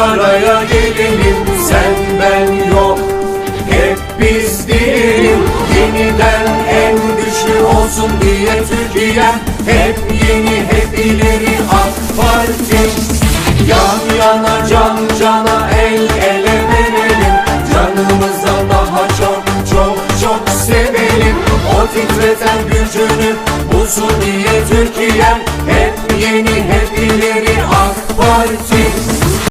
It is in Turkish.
araya gelelim. Sen ben yok. Hep biz diyelim. Yeniden en güçlü olsun diye Türkiye'm. Hep yeni hep ileri AK Parti. Yan yana can cana el ele verelim. Canımızdan daha çok çok çok sevelim. O titreten gücünü bulsun diye Türkiye'm. Hep 爱。